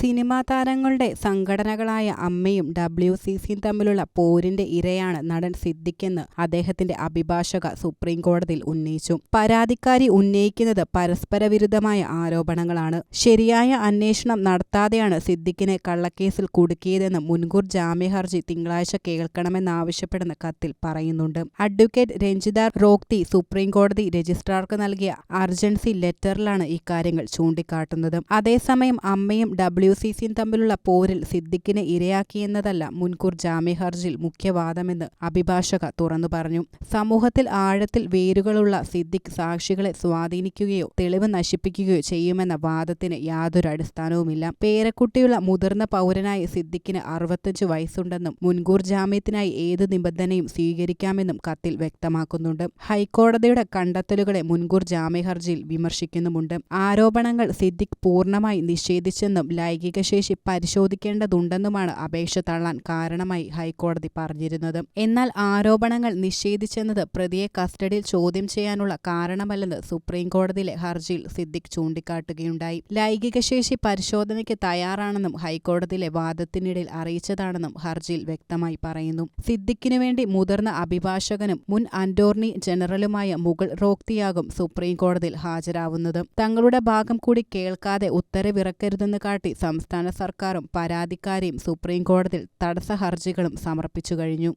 Cinema താരങ്ങളുടെ സംഘടനകളായ അമ്മയും W C സിയും തമ്മിലുള്ള പോരിന്റെ ഇരയാണ് നടൻ സിദ്ദിഖെന്ന് അദ്ദേഹത്തിന്റെ അഭിഭാഷക സുപ്രീം കോടതിയിൽ ഉന്നയിച്ചു. പരാതിക്കാരി ഉന്നയിക്കുന്നത് പരസ്പര വിരുദ്ധമായ ആരോപണങ്ങളാണ്. ശരിയായ അന്വേഷണം നടത്താതെയാണ് സിദ്ദിഖിനെ കള്ളക്കേസിൽ കുടുക്കിയതെന്ന് മുൻകൂർ ജാമ്യഹർജി തിങ്കളാഴ്ച കേൾക്കണമെന്നാവശ്യപ്പെടുന്ന കത്തിൽ പറയുന്നുണ്ട്. അഡ്വക്കേറ്റ് രഞ്ജിതാർ റോക്തി സുപ്രീം കോടതി രജിസ്ട്രാർക്ക് നൽകിയ അർജൻസി ലെറ്ററിലാണ് ഇക്കാര്യങ്ങൾ ചൂണ്ടിക്കാട്ടുന്നത്. അതേസമയം അമ്മയും ഡബ്ല്യു സി സിയും തമ്മിലുള്ള പോരിൽ സിദ്ദിഖിനെ ഇരയാക്കിയെന്നതല്ല മുൻകൂർ ജാമ്യഹർജിയിൽ മുഖ്യവാദമെന്ന് അഭിഭാഷക തുറന്നു പറഞ്ഞു. സമൂഹത്തിൽ ആഴത്തിൽ വേരുകളുള്ള സിദ്ദിഖ് സാക്ഷികളെ സ്വാധീനിക്കുകയോ തെളിവ് നശിപ്പിക്കുകയോ ചെയ്യുമെന്ന വാദത്തിന് യാതൊരു അടിസ്ഥാനവുമില്ല. പേരക്കുട്ടിയുള്ള മുതിർന്ന പൗരനായ സിദ്ദിഖിന് അറുപത്തഞ്ച് വയസ്സുണ്ടെന്നും മുൻകൂർ ജാമ്യത്തിനായി ഏത് നിബന്ധനയും സ്വീകരിക്കാമെന്നും കത്തിൽ വ്യക്തമാക്കുന്നുണ്ട്. ഹൈക്കോടതിയുടെ കണ്ടെത്തലുകളെ മുൻകൂർ ജാമ്യഹർജിയിൽ വിമർശിക്കുന്നുമുണ്ട്. ആരോപണങ്ങൾ സിദ്ദിഖ് പൂർണമായി നിഷേധിച്ചെന്നും ലൈംഗിക ശേഷി പരിശോധിക്കേണ്ടതുണ്ടെന്നുമാണ് അപേക്ഷ തള്ളാൻ കാരണമായി ഹൈക്കോടതി പറഞ്ഞിരുന്നത്. എന്നാൽ ആരോപണങ്ങൾ നിഷേധിച്ചെന്നത് പ്രതിയെ കസ്റ്റഡിയിൽ ചോദ്യം ചെയ്യാനുള്ള കാരണമല്ലെന്ന് സുപ്രീം കോടതിയിലെ ഹർജിയിൽ സിദ്ദിഖ് ചൂണ്ടിക്കാട്ടുകയുണ്ടായി. ലൈംഗിക ശേഷി പരിശോധനയ്ക്ക് തയ്യാറാണെന്നും ഹൈക്കോടതിയിലെ വാദത്തിനിടയിൽ അറിയിച്ചതാണെന്നും ഹർജിയിൽ വ്യക്തമായി പറയുന്നു. സിദ്ദിഖിനു വേണ്ടി മുതിർന്ന അഭിഭാഷകനും മുൻ അന്റോർണി ജനറലുമായ മുഗൾ റോക്തിയാകും സുപ്രീം കോടതിയിൽ ഹാജരാവുന്നത്. തങ്ങളുടെ ഭാഗം കൂടി കേൾക്കാതെ ഉത്തരവിറക്കരുതെന്ന് കാട്ടി സംസ്ഥാന സർക്കാരും പരാതിക്കാരെയും സുപ്രീംകോടതിയിൽ തടസ്സ ഹർജികളും സമർപ്പിച്ചു കഴിഞ്ഞു.